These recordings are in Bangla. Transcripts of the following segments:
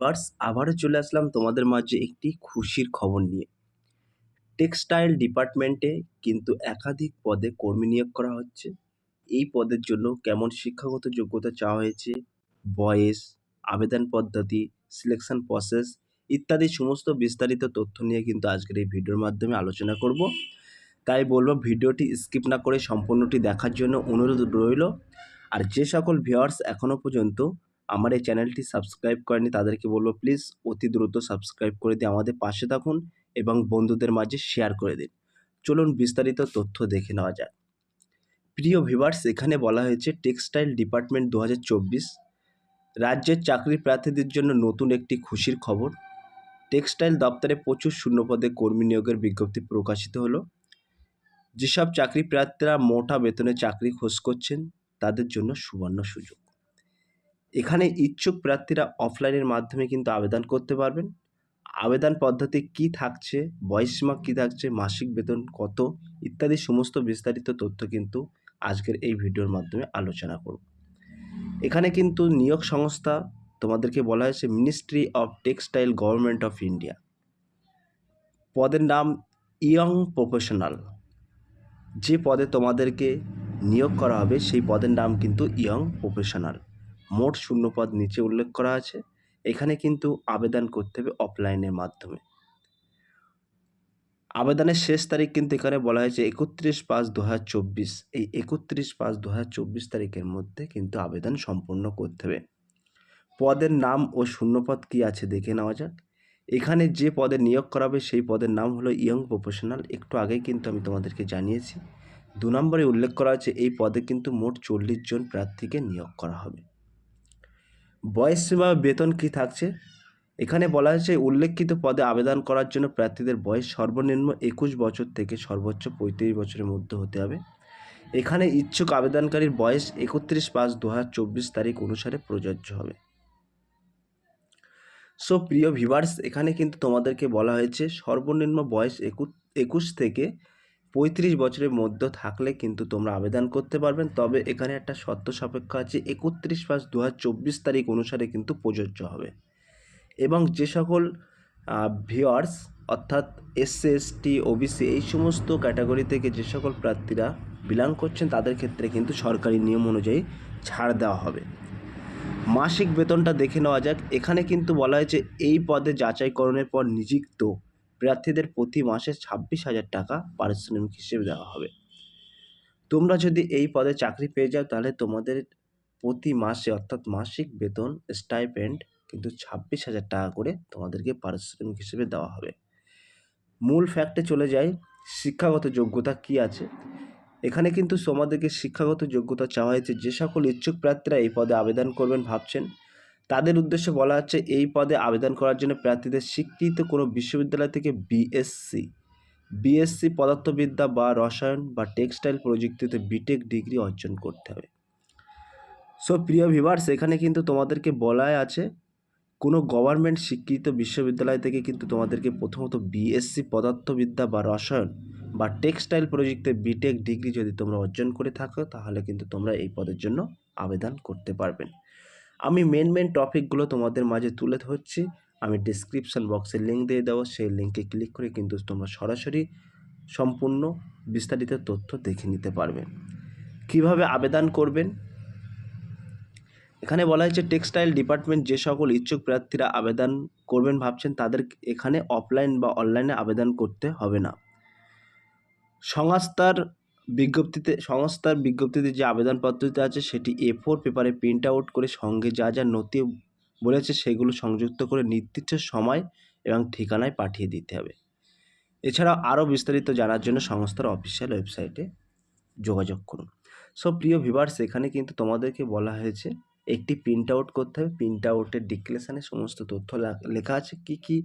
বার্স আবারও চলে আসলাম তোমাদের মাঝে একটি খুশির খবর নিয়ে। টেক্সটাইল ডিপার্টমেন্টে কিন্তু একাধিক পদে কর্মী নিয়োগ করা হচ্ছে। এই পদের জন্য কেমন শিক্ষাগত যোগ্যতা চাওয়া হয়েছে, বয়স, আবেদন পদ্ধতি সিলেকশন প্রসেস ইত্যাদি সমস্ত বিস্তারিত তথ্য নিয়ে কিন্তু আজকের এই ভিডিওর মাধ্যমে আলোচনা করব। তাই বলব, ভিডিওটি স্কিপ না করে সম্পূর্ণটি দেখার জন্য অনুরোধ রইল। আর যে সকল ভিউয়ার্স এখনও পর্যন্ত আমার এই চ্যানেলটি সাবস্ক্রাইব করেনি তাদেরকে বলব প্লিজ অতি দ্রুত সাবস্ক্রাইব করে দিয়ে আমাদের পাশে থাকুন এবং বন্ধুদের মাঝে শেয়ার করে দিন। চলুন বিস্তারিত তথ্য দেখে নেওয়া যাক। প্রিয় ভিভার্স এখানে বলা হয়েছে টেক্সটাইল ডিপার্টমেন্ট দু হাজার চব্বিশ রাজ্যের চাকরি প্রার্থীদের জন্য নতুন একটি খুশির খবর। টেক্সটাইল দপ্তরে প্রচুর শূন্যপদে কর্মী নিয়োগের বিজ্ঞপ্তি প্রকাশিত হলো। যেসব চাকরি প্রার্থীরা মোটা বেতনে চাকরি খোঁজ করছেন, তাদের জন্য সুবর্ণ সুযোগ। এখানে ইচ্ছুক প্রার্থীরা অফলাইনের মাধ্যমে কিন্তু আবেদন করতে পারবেন। আবেদন পদ্ধতি কি থাকছে বয়সীমা কী থাকছে, মাসিক বেতন কত, ইত্যাদি সমস্ত বিস্তারিত তথ্য কিন্তু আজকের এই ভিডিওর মাধ্যমে আলোচনা করব। এখানে কিন্তু নিয়োগ সংস্থা তোমাদেরকে বলা হয়েছে ministry of textile government of India পদের নাম ইয়ং প্রফেশনাল যে পদে তোমাদেরকে নিয়োগ করা হবে সেই পদের নাম কিন্তু ইয়ং প্রফেশনাল মোট শূন্যপদ নিচে উল্লেখ করা আছে। এখানে কিন্তু আবেদন করতে হবে অফলাইনের মাধ্যমে। আবেদনের শেষ তারিখ কিন্তু এখানে বলা হয়েছে একত্রিশ পাঁচ দু এই একত্রিশ পাঁচ দু তারিখের মধ্যে কিন্তু আবেদন সম্পূর্ণ করতে হবে। পদের নাম ও শূন্যপদ কী আছে দেখে নেওয়া যাক। এখানে যে পদে নিয়োগ করা হবে সেই পদের নাম হলো ইয়ং প্রফেশনাল। একটু আগেই কিন্তু আমি তোমাদেরকে জানিয়েছি। দু নম্বরে উল্লেখ করা আছে এই পদে কিন্তু মোট চল্লিশ জন প্রার্থীকে নিয়োগ করা হবে। বয়স সীমা বেতন কি থাকছে? এখানে বলা হয়েছে, উল্লেখিত পদে আবেদন করার জন্য প্রার্থীদের বয়স সর্বনিম্ন একুশ বছর থেকে সর্বোচ্চ পঁয়ত্রিশ বছরের মধ্যে হতে হবে। এখানে ইচ্ছুক আবেদনকারীর বয়স একত্রিশ পাঁচ দু তারিখ অনুসারে প্রযোজ্য হবে। সো প্রিয় ভিভার্স এখানে কিন্তু তোমাদেরকে বলা হয়েছে, সর্বনিম্ন বয়স একুশ থেকে পঁয়ত্রিশ বছরের মধ্যে থাকলে কিন্তু তোমরা আবেদন করতে পারবেন তবে এখানে একটা শর্ত সাপেক্ষ আছে, একত্রিশ পাঁচ দু তারিখ অনুসারে কিন্তু প্রযোজ্য হবে। এবং যে সকল ভিওয়ার্স অর্থাৎ এসসি এসটি ওবিসি এই সমস্ত ক্যাটাগরি থেকে যে সকল প্রার্থীরা বিলং করছেন, তাদের ক্ষেত্রে কিন্তু সরকারি নিয়ম অনুযায়ী ছাড় দেওয়া হবে। মাসিক বেতনটা দেখে নেওয়া যাক। এখানে কিন্তু বলা হয়েছে, এই পদে যাচাইকরণের পর নিযুক্ত প্রার্থীদের প্রতি মাসে ছাব্বিশ হাজার টাকা পারিশ্রমিক হিসেবে দেওয়া হবে। তোমরা যদি এই পদে চাকরি পেয়ে যাও, তাহলে তোমাদের প্রতি মাসে, অর্থাৎ মাসিক বেতন স্টাইপেন্ড কিন্তু ছাব্বিশ হাজার টাকা করে তোমাদেরকে পারিশ্রমিক হিসেবে দেওয়া হবে। মূল ফ্যাক্টে চলে যাই, শিক্ষাগত যোগ্যতা কি আছে? এখানে কিন্তু তোমাদেরকে শিক্ষাগত যোগ্যতা চাওয়া হয়েছে। যে সকল ইচ্ছুক প্রার্থীরা এই পদে আবেদন করবেন ভাবছেন তাদের উদ্দেশ্যে বলা হচ্ছে, এই পদে আবেদন করার জন্য প্রার্থীদের স্বীকৃত কোনো বিশ্ববিদ্যালয় থেকে বিএসসি বিএসসি পদার্থবিদ্যা বা রসায়ন বা টেক্সটাইল প্রযুক্তিতে বিটেক ডিগ্রি অর্জন করতে হবে। সো প্রিয় ভিভার্স এখানে কিন্তু তোমাদেরকে বলাই আছে, কোনো গভর্নমেন্ট স্বীকৃত বিশ্ববিদ্যালয় থেকে কিন্তু তোমাদেরকে প্রথমত বিএসসি পদার্থবিদ্যা বা রসায়ন বা টেক্সটাইল প্রযুক্তিতে বিটেক ডিগ্রি যদি তোমরা অর্জন করে থাকো, তাহলে কিন্তু তোমরা এই পদের জন্য আবেদন করতে পারবেন আমি মেন মেন টপিকগুলো তোমাদের মাঝে তুলে ধরছি। আমি ডিসক্রিপশান বক্সে লিঙ্ক দিয়ে দেবো, সেই লিঙ্কে ক্লিক করে কিন্তু তোমরা সরাসরি সম্পূর্ণ বিস্তারিত তথ্য দেখে নিতে পারবে। কীভাবে আবেদন করবেন? এখানে বলা হয়েছে টেক্সটাইল ডিপার্টমেন্ট যে সকল ইচ্ছুক প্রার্থীরা আবেদন করবেন ভাবছেন, তাদের এখানে অফলাইন বা অনলাইনে আবেদন করতে হবে না। সংস্থার বিজ্ঞপ্তিতে, সংস্থার বিজ্ঞপ্তিতে যে আবেদন পদ্ধতি আছে, সেটি এ ফোর পেপারে প্রিন্ট আউট করে সঙ্গে যা যা নথি বলেছে, সেগুলো সংযুক্ত করে নির্দিষ্ট সময় এবং ঠিকানায় পাঠিয়ে দিতে হবে। এছাড়াও আরও বিস্তারিত জানার জন্য সংস্থার অফিসিয়াল ওয়েবসাইটে যোগাযোগ করুন। সো প্রিয় ভিভার্স এখানে কিন্তু তোমাদেরকে বলা হয়েছে, একটি প্রিন্ট আউট করতে হবে। প্রিন্ট আউটের ডিক্লেশানে সমস্ত তথ্য লেখা আছে। কি কি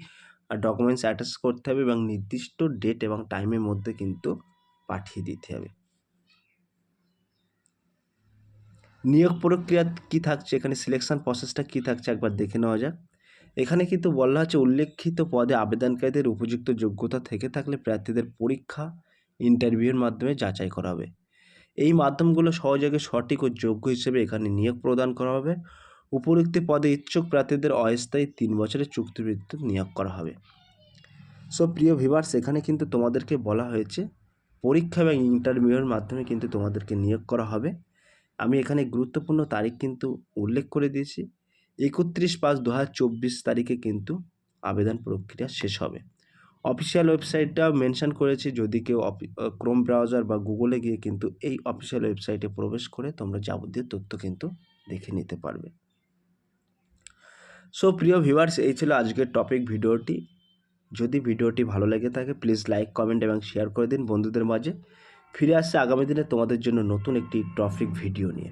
ডকুমেন্টস অ্যাটাচ করতে হবে এবং নির্দিষ্ট ডেট এবং টাইমের মধ্যে কিন্তু পাঠিয়ে দিতে হবে। নিয়োগ প্রক্রিয়া কি থাকছে? এখানে সিলেকশন প্রসেসটা কি থাকছে? একবার দেখে নেওয়া যাক। এখানে কিন্তু বলা হচ্ছে উল্লেখিত পদে আবেদনকারীদের উপযুক্ত যোগ্যতা থেকে থাকলে প্রার্থীদের পরীক্ষা ইন্টারভিউয়ের মাধ্যমে যাচাই করা হবে। এই মাধ্যমগুলো সহযোগে সঠিক ও যোগ্য হিসেবে এখানে নিয়োগ প্রদান করা হবে। উপরোক্ত পদে ইচ্ছুক প্রার্থীদের অস্থায়ী তিন বছরের চুক্তিভিত্তিক নিয়োগ করা হবে। সো প্রিয় ভিভার্স এখানে কিন্তু তোমাদেরকে বলা হয়েছে পরীক্ষা এবং ইন্টারভিউয়ের মাধ্যমে কিন্তু তোমাদেরকে নিয়োগ করা হবে। আমি এখানে গুরুত্বপূর্ণ তারিখ কিন্তু উল্লেখ করে দিয়েছি। একত্রিশ পাঁচ দু তারিখে কিন্তু আবেদন প্রক্রিয়া শেষ হবে। অফিসিয়াল ওয়েবসাইটটা মেনশান করেছি। যদি কেউ ক্রোম ব্রাউজার বা গুগলে গিয়ে কিন্তু এই অফিসিয়াল ওয়েবসাইটে প্রবেশ করে তোমরা যাবতীয় তথ্য কিন্তু দেখে নিতে পারবে। সো প্রিয় ভিউয়ার্স এই ছিল আজকের টপিক ভিডিওটি যদি ভিডিওটি ভালো লেগে থাকে প্লিজ লাইক কমেন্ট এবং শেয়ার করে দিন বন্ধুদের মাঝে। ফিরে আসছে আগামী দিনে তোমাদের জন্য নতুন একটি টপিক ভিডিও নিয়ে।